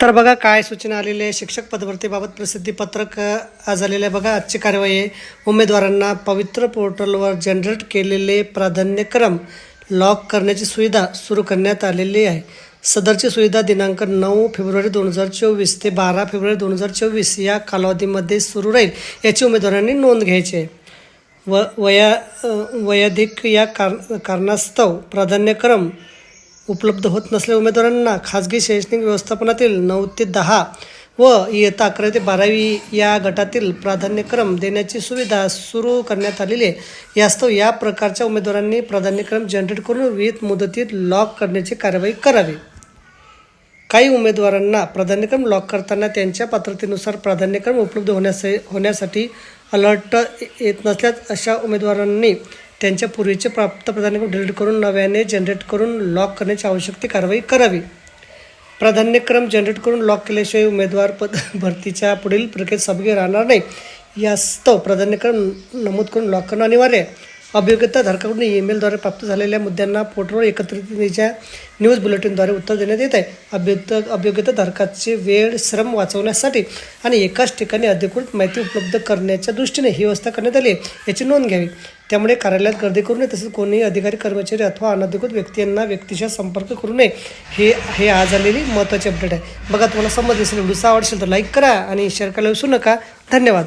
तर बघा काय सूचना आलेली आहे. शिक्षक पदभरतीबाबत प्रसिद्धीपत्रक झालेलं आज आहे. बघा आजची कारवाई आहे. उमेदवारांना पवित्र पोर्टलवर जनरेट केलेले प्राधान्यक्रम लॉक करण्याची सुविधा सुरू करण्यात आलेली आहे. सदरची सुविधा दिनांक नऊ फेब्रुवारी दोन हजार चोवीस ते बारा फेब्रुवारी दोन हजार चोवीस या कालावधीमध्ये सुरू राहील याची उमेदवारांनी नोंद घ्यायची आहे. व वया वयाधिक वैयधिक या कार कारणास्तव प्राधान्यक्रम उपलब्ध होत नसलेल्या उमेदवारांना खाजगी शैक्षणिक व्यवस्थापनातील नऊ ते दहा व इयत्ता अकरा ते बारावी या गटातील प्राधान्यक्रम देण्याची सुविधा सुरू करण्यात आलेली आहे. यास्तव या प्रकारच्या उमेदवारांनी प्राधान्यक्रम जनरेट करून विविध मुदतीत लॉक करण्याची कारवाई करावी. काही उमेदवारांना प्राधान्यक्रम लॉक करताना त्यांच्या पात्रतेनुसार प्राधान्यक्रम उपलब्ध होण्यास होण्यासाठी अलर्ट येत नसल्यास अशा उमेदवारांनी त्यांच्या पूर्वीचे प्राप्त प्राधान्यक्रम डिलीट करून नव्याने जनरेट करून लॉक करण्याची आवश्यक ती कारवाई करावी. प्राधान्यक्रम जनरेट करून लॉक केल्याशिवाय उमेदवार पद भरतीच्या पुढील प्रक्रियेत सहभागी राहणार नाही. यास्तव प्राधान्यक्रम नमूद करून लॉक करणं अनिवार्य आहे. अभियोग्यताधारकाकडून ईमेलद्वारे प्राप्त झालेल्या मुद्द्यांना पोर्टलवर एकत्रिततेच्या न्यूज बुलेटिनद्वारे उत्तर देण्यात येत आहे. अभियुक्त अभियोगिता धारकाचे वेळ श्रम वाचवण्यासाठी आणि एकाच ठिकाणी अधिकृत माहिती उपलब्ध करण्याच्या दृष्टीने ही व्यवस्था करण्यात आली आहे. याची नोंद घ्यावी. त्यामुळे कार्यालयात गर्दी करू नये तसेच कोणीही अधिकारी कर्मचारी अथवा अनधिकृत व्यक्ती यांना व्यक्तीशी संपर्क करू नये. हे हे आज आलेली महत्त्वाची अपडेट आहे. बघा तुम्हाला समजले असेल व्हिडिओ आवडशील तर लाईक करा आणि शेअर करायला विसरू नका. धन्यवाद.